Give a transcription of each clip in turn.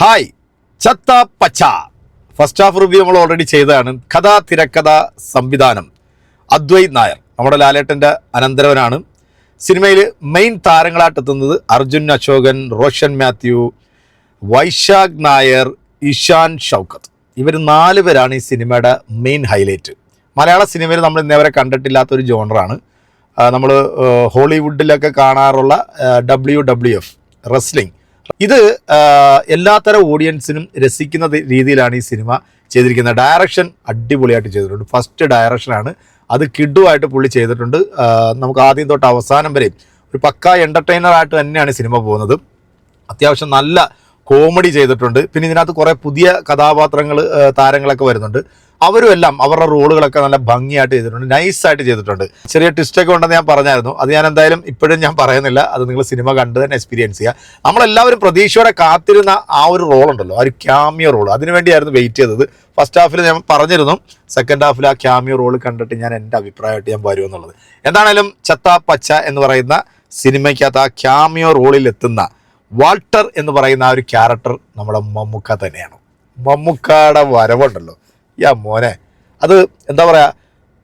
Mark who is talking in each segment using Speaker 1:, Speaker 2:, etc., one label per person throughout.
Speaker 1: Hi Chatha Pacha. First half review നമ്മൾ already ചെയ്തതാണ്. കഥാ തിരക്കഥ സംവിധാനം. അദ്വൈത് നായർ നമ്മുടെ ലാലേട്ടന്റെ അനന്തരവനാണ്. സിനിമയിൽ മെയിൻ താരങ്ങളായിട്ട് എത്തുന്നത് അർജുൻ അശോകൻ റോഷൻ മാത്യു വൈശാഖ് നായർ ഇഷാൻ ഷൗക്കത്ത്. ഇവർ നാല് പേരാണ് ഈ സിനിമയുടെ മെയിൻ ഹൈലൈറ്റ് മലയാള സിനിമയിൽ നമ്മൾ ഇന്നേവരെ കണ്ടിട്ടില്ലാത്ത ഒരു ജോണറാണ് നമ്മൾ ഹോളിവുഡിലൊക്കെ കാണാറുള്ള ഡബ്ല്യു ഡബ്ല്യു എഫ് റെസ്ലിംഗ് ഇത് എല്ലാത്തരം ഓഡിയൻസിനും രസിക്കുന്ന രീതിയിലാണ് ഈ സിനിമ ചെയ്തിരിക്കുന്നത്. ഡയറക്ഷൻ അടിപൊളിയായിട്ട് ചെയ്തിട്ടുണ്ട്. ഫസ്റ്റ് ഡയറക്ഷനാണ് അത് കിഡുമായിട്ട് പുള്ളി ചെയ്തിട്ടുണ്ട്. നമുക്ക് ആദ്യം തൊട്ട് അവസാനം വരെയും ഒരു പക്ക എന്റർടൈനർ ആയിട്ട് തന്നെയാണ് സിനിമ പോകുന്നത്. അത്യാവശ്യം നല്ല കോമഡി ചെയ്തിട്ടുണ്ട്. പിന്നെ ഇതിനകത്ത് കുറേ പുതിയ കഥാപാത്രങ്ങൾ താരങ്ങളൊക്കെ വരുന്നുണ്ട്. അവരും എല്ലാം അവരുടെ റോളുകളൊക്കെ നല്ല ഭംഗിയായിട്ട് ചെയ്തിട്ടുണ്ട് നൈസായിട്ട് ചെയ്തിട്ടുണ്ട്. ചെറിയ ട്വിസ്റ്റൊക്കെ ഉണ്ടെന്ന് ഞാൻ പറഞ്ഞായിരുന്നു. അത് ഞാൻ എന്തായാലും ഇപ്പോഴും ഞാൻ പറയുന്നില്ല. അത് നിങ്ങൾ സിനിമ കണ്ട് തന്നെ എക്സ്പീരിയൻസ് ചെയ്യുക. നമ്മളെല്ലാവരും പ്രതീക്ഷയോടെ കാത്തിരുന്ന ആ ഒരു റോൾ ഉണ്ടല്ലോ ആ ഒരു ക്യാമിയോ റോൾ അതിനുവേണ്ടിയായിരുന്നു വെയിറ്റ് ചെയ്തത്. ഫസ്റ്റ് ഹാഫിൽ ഞാൻ പറഞ്ഞിരുന്നു സെക്കൻഡ് ഹാഫിൽ ആ ക്യാമിയോ റോൾ കണ്ടിട്ട് ഞാൻ എന്റെ അഭിപ്രായമായിട്ട് ഞാൻ വരും എന്നുള്ളത്. എന്താണേലും ചത്ത പച്ച എന്ന് പറയുന്ന സിനിമയ്ക്കകത്ത് ആ ക്യാമിയോ റോളിൽ എത്തുന്ന വാൾട്ടർ എന്ന് പറയുന്ന ആ ഒരു ക്യാരക്ടർ നമ്മുടെ മമ്മുക്ക തന്നെയാണ്. മമ്മൂക്കയുടെ വരവുണ്ടല്ലോ. യാ മോനെ. അത് എന്താ പറയുക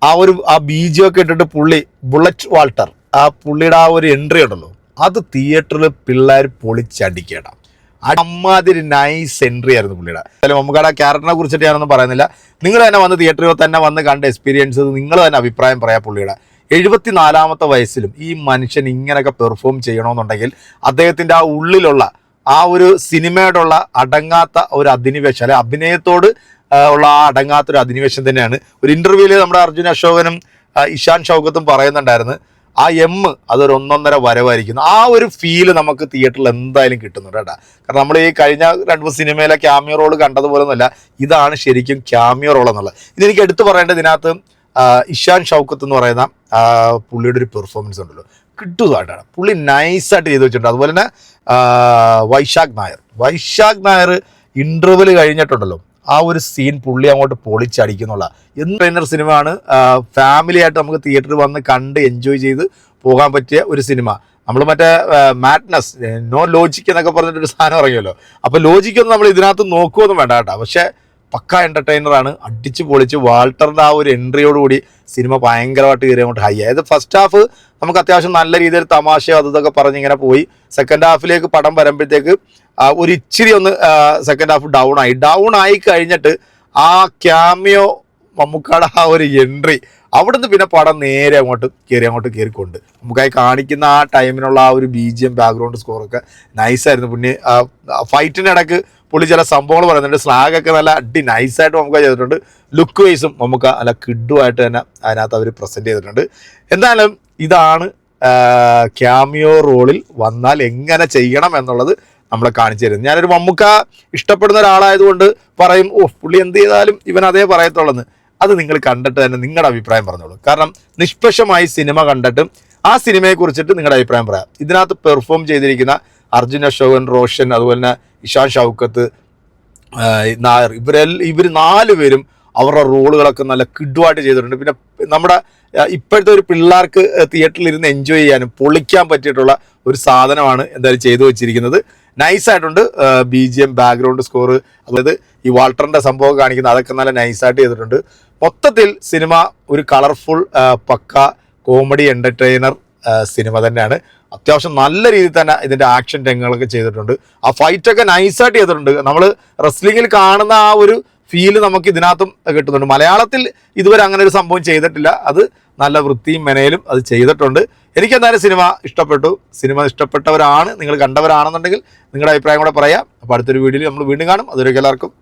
Speaker 1: ആ ഒരു ആ ബീജിയൊക്കെ ഇട്ടിട്ട് പുള്ളി ബുള്ളറ്റ് വാൾട്ടർ ആ പുള്ളിയുടെ ആ ഒരു എൻട്രി ഉണ്ടല്ലോ അത് തിയേറ്ററിൽ പിള്ളേർ പൊളിച്ചടിക്കണം അമ്മാതിരി നൈസ് എൻട്രി ആയിരുന്നു പുള്ളിയുടെ. മമ്മൂക്കാട് ആ ക്യാരക്ടറിനെ കുറിച്ചിട്ട് ഞാനൊന്നും പറയുന്നില്ല. നിങ്ങൾ തന്നെ വന്ന് തിയേറ്ററിൽ തന്നെ വന്ന് കണ്ട എക്സ്പീരിയൻസ് നിങ്ങൾ തന്നെ അഭിപ്രായം പറയാം പുള്ളിയുടെ. എഴുപത്തിനാലാമത്തെ വയസ്സിലും ഈ മനുഷ്യൻ ഇങ്ങനെയൊക്കെ പെർഫോം ചെയ്യണമെന്നുണ്ടെങ്കിൽ അദ്ദേഹത്തിന്റെ ആ ഉള്ളിലുള്ള ആ ഒരു സിനിമയോടുള്ള അടങ്ങാത്ത ഒരു അധിനിവേശം അല്ലെ അഭിനയത്തോട് ഉള്ള ആ അടങ്ങാത്തൊരു അധിനിവേശം തന്നെയാണ്. ഒരു ഇന്റർവ്യൂവിൽ നമ്മുടെ അർജുൻ അശോകനും ഇഷാൻ ഷൗക്കത്തും പറയുന്നുണ്ടായിരുന്നു ആ എം അതൊരു ഒന്നൊന്നര വരവായിരിക്കുന്നു. ആ ഒരു ഫീൽ നമുക്ക് തിയേറ്ററിൽ എന്തായാലും കിട്ടുന്നുണ്ട് കേട്ടോ. കാരണം നമ്മൾ ഈ കഴിഞ്ഞ രണ്ട് സിനിമയിലെ ക്യാമിയോ റോൾ കണ്ടതുപോലെ ഒന്നുമല്ല ഇതാണ് ശരിക്കും ക്യാമിയോ റോൾ എന്നുള്ളത്. ഇതെനിക്ക് എടുത്തു പറയേണ്ടത് ഇതിനകത്ത് ഇഷാൻ ഷൗക്കത്ത് എന്ന് പറയുന്ന പുള്ളിയുടെ ഒരു പെർഫോമൻസ് ഉണ്ടല്ലോ. കിട്ടുന്നതായിട്ടാണ് പുള്ളി നൈസായിട്ട് ചെയ്തു വെച്ചിട്ടുണ്ട്. അതുപോലെ തന്നെ വൈശാഖ് നായർ. വൈശാഖ് നായർ ഇന്റർവെൽ കഴിഞ്ഞിട്ടുണ്ടല്ലോ. ആ ഒരു സീൻ പുള്ളി അങ്ങോട്ട് പൊളിച്ചടിക്കുന്നുള്ള. എന്ത് സിനിമയാണ്? ഫാമിലി ആയിട്ട് നമുക്ക് തിയേറ്ററിൽ വന്ന് കണ്ട് എൻജോയ് ചെയ്ത് പോകാൻ പറ്റിയ ഒരു സിനിമ. നമ്മൾ മറ്റേ മാഡ്നസ് നോ ലോജിക് എന്നൊക്കെ പറഞ്ഞിട്ടൊരു സാധനം ഇറങ്ങിയല്ലോ. അപ്പോൾ ലോജിക്കൊന്നും നമ്മൾ ഇതിനകത്ത് നോക്കുമൊന്നും വേണ്ട കേട്ടോ. പക്ഷേ പക്ക എന്റർടൈനറാണ് അടിച്ച് പൊളിച്ച് വാൾട്ടറിന്റെ ആ ഒരു എൻട്രിയോടുകൂടി സിനിമ ഭയങ്കരമായിട്ട് കയറി അങ്ങോട്ട് ഹൈ ആയത് ഫസ്റ്റ് ഹാഫ് നമുക്ക് അത്യാവശ്യം നല്ല രീതിയിൽ തമാശയോ അത് ഇതൊക്കെ പറഞ്ഞ് ഇങ്ങനെ പോയി. സെക്കൻഡ് ഹാഫിലേക്ക് പടം വരുമ്പോഴത്തേക്ക് ഒരു ഇച്ചിരി ഒന്ന് സെക്കൻഡ് ഹാഫ് ഡൗൺ ആയി. ഡൗൺ ആയി കഴിഞ്ഞിട്ട് ആ ക്യാമിയോ മമ്മൂക്കാടെ ആ ഒരു എൻട്രി അവിടുന്ന് പിന്നെ പടം നേരെ അങ്ങോട്ട് കയറി അങ്ങോട്ട് കയറിക്കൊണ്ട്. നമുക്കായി കാണിക്കുന്ന ആ ടൈമിനുള്ള ആ ഒരു ബി ജി എം ബാക്ക്ഗ്രൗണ്ട് സ്കോറൊക്കെ നൈസായിരുന്നു പിന്നെ ഫൈറ്റിനിടക്ക് പുള്ളി ചില സംഭവങ്ങൾ പറയുന്നുണ്ട്. സ്ലാഗൊക്കെ നല്ല അടി നൈസായിട്ട് നമുക്ക് ചെയ്തിട്ടുണ്ട്. ലുക്ക് വൈസും നമുക്ക് നല്ല കിഡുമായിട്ട് തന്നെ അതിനകത്ത് അവർ പ്രസന്റ് ചെയ്തിട്ടുണ്ട്. എന്തായാലും ഇതാണ് ക്യാമിയോ റോളിൽ വന്നാൽ എങ്ങനെ ചെയ്യണം എന്നുള്ളത് നമ്മളെ കാണിച്ചു തരുന്നത്. ഞാനൊരു മമ്മൂക്ക ഇഷ്ടപ്പെടുന്ന ഒരാളായതുകൊണ്ട് പറയും ഓ പുള്ളി എന്ത് ചെയ്താലും ഇവൻ അതേ പറയത്തുള്ളെന്ന്. അത് നിങ്ങൾ കണ്ടിട്ട് തന്നെ നിങ്ങളുടെ അഭിപ്രായം പറഞ്ഞോളൂ. കാരണം നിഷ്പക്ഷമായി സിനിമ കണ്ടിട്ട് ആ സിനിമയെക്കുറിച്ചിട്ട് നിങ്ങളുടെ അഭിപ്രായം പറയാം. ഇതിനകത്ത് പെർഫോം ചെയ്തിരിക്കുന്ന അർജുൻ അശോകൻ റോഷൻ അതുപോലെ തന്നെ ഇഷാൻ ഷൗക്കത്ത് നായർ ഇവരെല്ലാം ഇവർ നാല് പേരും അവരുടെ റോളുകളൊക്കെ നല്ല കിഡുമായിട്ട് ചെയ്തിട്ടുണ്ട്. പിന്നെ നമ്മുടെ ഇപ്പോഴത്തെ ഒരു പിള്ളേർക്ക് തിയേറ്ററിൽ ഇരുന്ന് എൻജോയ് ചെയ്യാനും പൊളിക്കാൻ പറ്റിയിട്ടുള്ള ഒരു സാധനമാണ് എന്തായാലും ചെയ്തു വെച്ചിരിക്കുന്നത്. നൈസായിട്ടുണ്ട് B G M background score അതായത് ഈ വാൾട്ടറിന്റെ സംഭവം കാണിക്കുന്ന അതൊക്കെ നല്ല നൈസായിട്ട് ചെയ്തിട്ടുണ്ട്. മൊത്തത്തിൽ സിനിമ ഒരു കളർഫുൾ പക്ക കോമഡി എന്റർടൈനർ സിനിമ തന്നെയാണ്. അത്യാവശ്യം നല്ല രീതിയിൽ തന്നെ ഇതിന്റെ ആക്ഷൻ രംഗങ്ങളൊക്കെ ചെയ്തിട്ടുണ്ട്. ആ ഫൈറ്റൊക്കെ നൈസായിട്ട് ചെയ്തിട്ടുണ്ട്. നമ്മൾ റെസ്ലിങ്ങിൽ കാണുന്ന ആ ഒരു ഫീൽ നമുക്ക് ഇതിനകത്തും കിട്ടുന്നുണ്ട്. മലയാളത്തിൽ ഇതുവരെ അങ്ങനെ ഒരു സംഭവം ചെയ്തിട്ടില്ല. അത് നല്ല വൃത്തിയും മെനയിലും അത് ചെയ്തിട്ടുണ്ട്. എനിക്കെന്തായാലും സിനിമ ഇഷ്ടപ്പെട്ടു. സിനിമ ഇഷ്ടപ്പെട്ടവരാണ് നിങ്ങൾ കണ്ടവരാണെന്നുണ്ടെങ്കിൽ നിങ്ങളുടെ അഭിപ്രായം കൂടെ പറയാം. അപ്പോൾ അടുത്തൊരു വീഡിയോയിൽ നമ്മൾ വീണ്ടും കാണും. അതുവരെ എല്ലാവർക്കും